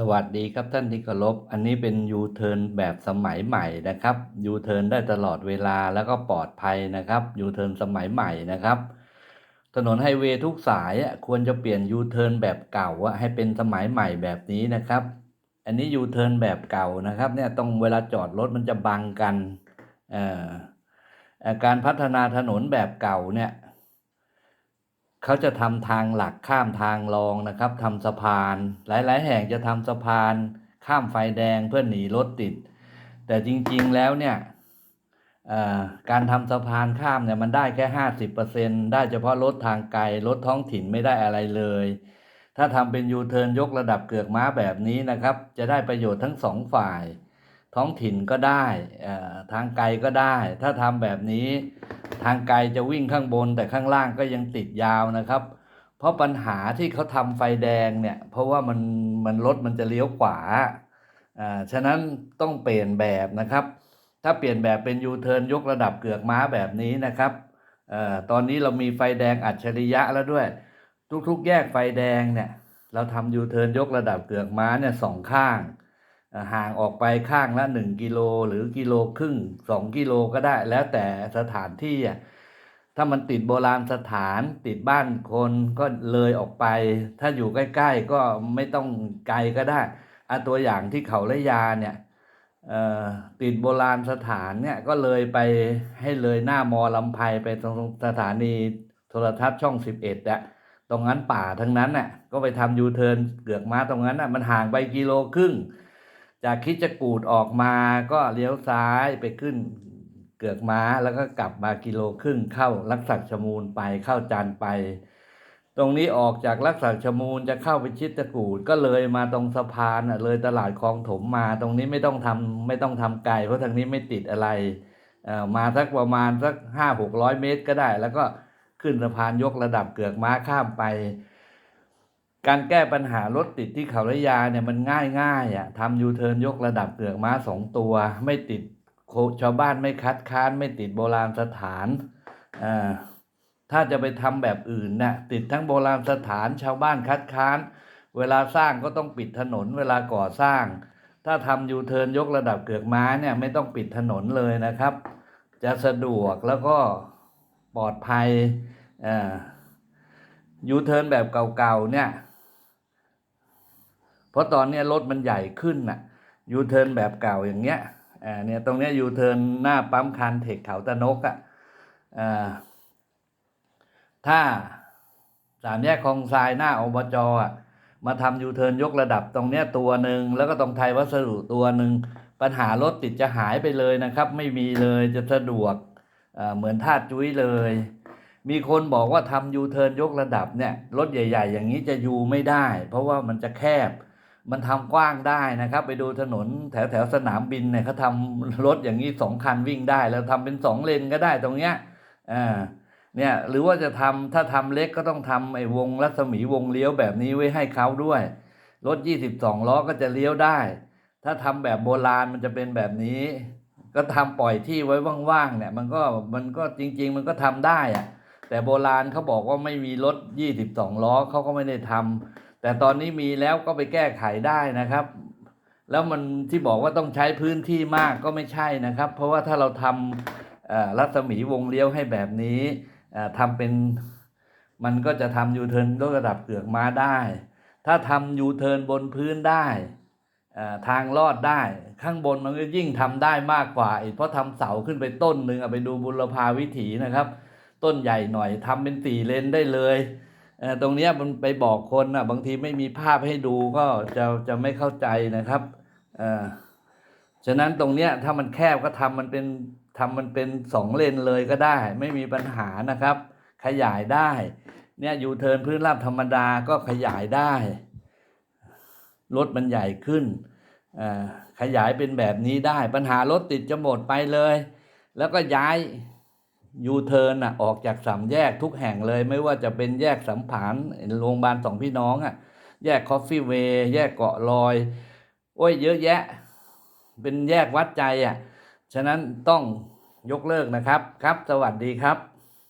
สวัสดีครับท่านที่เคารพอันนี้เป็นยูเทิร์นแบบสมัยใหม่นะครับยูเทิร์นได้ตลอดเวลาแล้วก็ปลอดภัยนะครับยูเทิร์นสมัยใหม่นะครับ ถนนไฮเวย์ทุกสายอะควรจะเปลี่ยนยูเทิร์นแบบเก่าให้เป็นสมัยใหม่แบบนี้นะครับ อันนี้ยูเทิร์นแบบเก่านะครับเนี่ยตรงเวลาจอดรถมันจะบังกันอ่อเอ่อการพัฒนาถนนแบบเก่าเนี่ย เขาจะทำทางหลักข้ามทางรองนะครับทำสะพาน หลาย ๆ แห่งจะทำสะพาน ข้ามไฟแดงเพื่อหนีรถติด แต่จริงๆแล้วเนี่ยการทำสะพานข้ามเนี่ยมันได้แค่ห้าสิบเปอร์เซ็นได้เฉพาะรถทางไกลรถท้องถิ่นไม่ได้อะไรเลย ถ้าทำเป็นยูเทิร์นยกระดับเกือกม้าแบบนี้นะครับ จะได้ประโยชน์ทั้งสองฝ่าย ท้องถิ่นก็ได้ทางไกลก็ได้ ถ้าทำแบบนี้ ทางไกลจะวิ่งข้างบนแต่ข้างล่างก็ยังติดยาวนะครับ เพราะปัญหาที่เขาทำไฟแดงเนี่ย เพราะว่ามันมันรถมันจะเลี้ยวขวาอ่าฉะนั้นต้องเปลี่ยนแบบนะครับ ถ้าเปลี่ยนแบบเป็นยูเทิร์นยกระดับเกือกม้าแบบนี้นะครับเอ่อตอนนี้เรามีไฟแดงอัจฉริยะแล้วด้วย ทุกๆ แยกไฟแดงเนี่ย เราทำยูเทิร์นยกระดับเกือกม้าเนี่ยสองข้าง ห่างออกไปข้างละหนึ่งกิโลหรือกิโลครึ่งสองกิโลก็ได้ แล้วแต่สถานที่อะถ้ามันติดโบราณสถานติดบ้านคนก็เลยออกไป ถ้าอยู่ใกล้ๆก็ไม่ต้องไกลก็ได้อาตัวอย่างที่เขาและยาเนี่ยติดโบราณสถานเนี่ยก็เลยไปให้เลยหน้ามอลำไพไปตรงสถานีโทรทัศน์ช่องสิบเอ็ดอะตรงนั้นป่าทั้งนั้นน่ะก็ไปทำยูเทิร์นเกือกม้าตรงนั้นน่ะมันห่างไปกิโลครึ่ง จากคิดจะกูดออกมาก็เลี้ยวซ้ายไปขึ้นเกือกม้าแล้วก็กลับมากิโลครึ่งเข้าลักษักชมูลไปเข้าจันไป ตรงนี้ออกจากลักษณะชมูลจะเข้าไปชิดตะกูดก็เลยมาตรงสะพานเลยตลาดคลองถมมา ตรงนี้ไม่ต้องทำไม่ต้องทำไกลเพราะทางนี้ไม่ติดอะไรเออมาสักประมาณสักห้าหกร้อยเมตรก็ได้ แล้วก็ขึ้นสะพานยกระดับเกือกม้าข้ามไป การแก้ปัญหารถติดที่เขาระยาเนี่ยมันง่ายง่ายอะทำยูเทิร์นยกระดับเกือกม้าสองตัว ไม่ติดโคชาวบ้านไม่คัดค้าน ไม่ติดโบราณสถานอ่าถ้าจะไปทำแบบอื่นน่ะติดทั้งโบราณสถานชาวบ้านคัดค้าน เวลาสร้างก็ต้องปิดถนนเวลาก่อสร้าง ถ้าทำยูเทิร์นยกระดับเกือกม้าเนี่ยไม่ต้องปิดถนนเลยนะครับ จะสะดวกแล้วก็ปลอดภัยอ่ายูเทิร์นแบบเก่าๆเนี่ย เพราะตอนนี้รถมันใหญ่ขึ้นน่ะยูเทิร์นแบบเก่าอย่างเงี้ยอ่าเนี่ยตรงเนี้ยยูเทิร์นหน้าปั๊มคันเทคเขาตะนกอะอ่าถ้าสามแยกคลองทรายหน้าอบจอะมาทำยูเทิร์นยกระดับตรงเนี้ยตัวหนึ่งแล้วก็ตรงไทยวัสดุตัวหนึ่งปัญหารถติดจะหายไปเลยนะครับ ไม่มีเลยจะสะดวกเอ่อเหมือนท่าจุ้ยเลย มีคนบอกว่าทำยูเทิร์นยกระดับเนี่ยรถใหญ่ ๆ อย่างนี้จะยูไม่ได้ เพราะว่ามันจะแคบ มันทำกว้างได้นะครับ ไปดูถนนแถวแถวๆสนามบินเนี่ยเขาทำรถอย่างนี้สองคันวิ่งได้ แล้วทำเป็นสองเลนก็ได้ตรงเนี้ยอ่าเนี่ยหรือว่าจะทำถ้าทำเล็กก็ต้องทำไอ้วงรัศมีวงเลี้ยวแบบนี้ไว้ให้เขาด้วย รถ 22 ล้อก็จะเลี้ยวได้ ถ้าทำแบบโบราณมันจะเป็นแบบนี้ ก็ทำปล่อยที่ไว้ว่างๆเนี่ยมันก็มันก็จริง ๆ มันก็ทำได้อะแต่โบราณเขาบอกว่าไม่มีรถ 22 ล้อเขาก็ไม่ได้ทำ แต่ตอนนี้มีแล้วก็ไปแก้ไขได้นะครับ แล้วมันที่บอกว่าต้องใช้พื้นที่มากก็ไม่ใช่นะครับ เพราะว่าถ้าเราทำรัศมีวงเลี้ยวให้แบบนี้ทำเป็นมันก็จะทำยูเทิร์นยกระดับเกือกม้าได้ ถ้าทำยูเทิร์นบนพื้นได้ทางลอดได้ข้างบนมันก็ยิ่งทำได้มากกว่าอีกเพราะทำเสาขึ้นไปต้นหนึ่งเอาไปดูบุรพาวิถีนะครับ ต้นใหญ่หน่อยทำเป็นสี่เลนได้เลย ตรงนี้มันไปบอกคนอะ บางทีไม่มีภาพให้ดูก็จะจะไม่เข้าใจนะครับเอ่อฉะนั้นตรงเนี้ยถ้ามันแคบก็ทำมันเป็นทำมันเป็นสองเลนเลยก็ได้ ไม่มีปัญหานะครับ ขยายได้เนี่ยยูเทิร์นพื้นราบธรรมดาก็ขยายได้ รถมันใหญ่ขึ้นอ่าขยายเป็นแบบนี้ได้ ปัญหารถติดจะหมดไปเลย แล้วก็ย้าย ยูเทิร์นอะออกจากสามแยกทุกแห่งเลยไม่ว่าจะเป็นแยกสัมผานโรงพยาบาลสองพี่น้องอะ แยกคอฟฟี่เวย์แยกเกาะลอย โอ้ยเยอะแยะ เป็นแยกวัดใจอะ ฉะนั้นต้องยกเลิกนะครับ ครับ สวัสดีครับ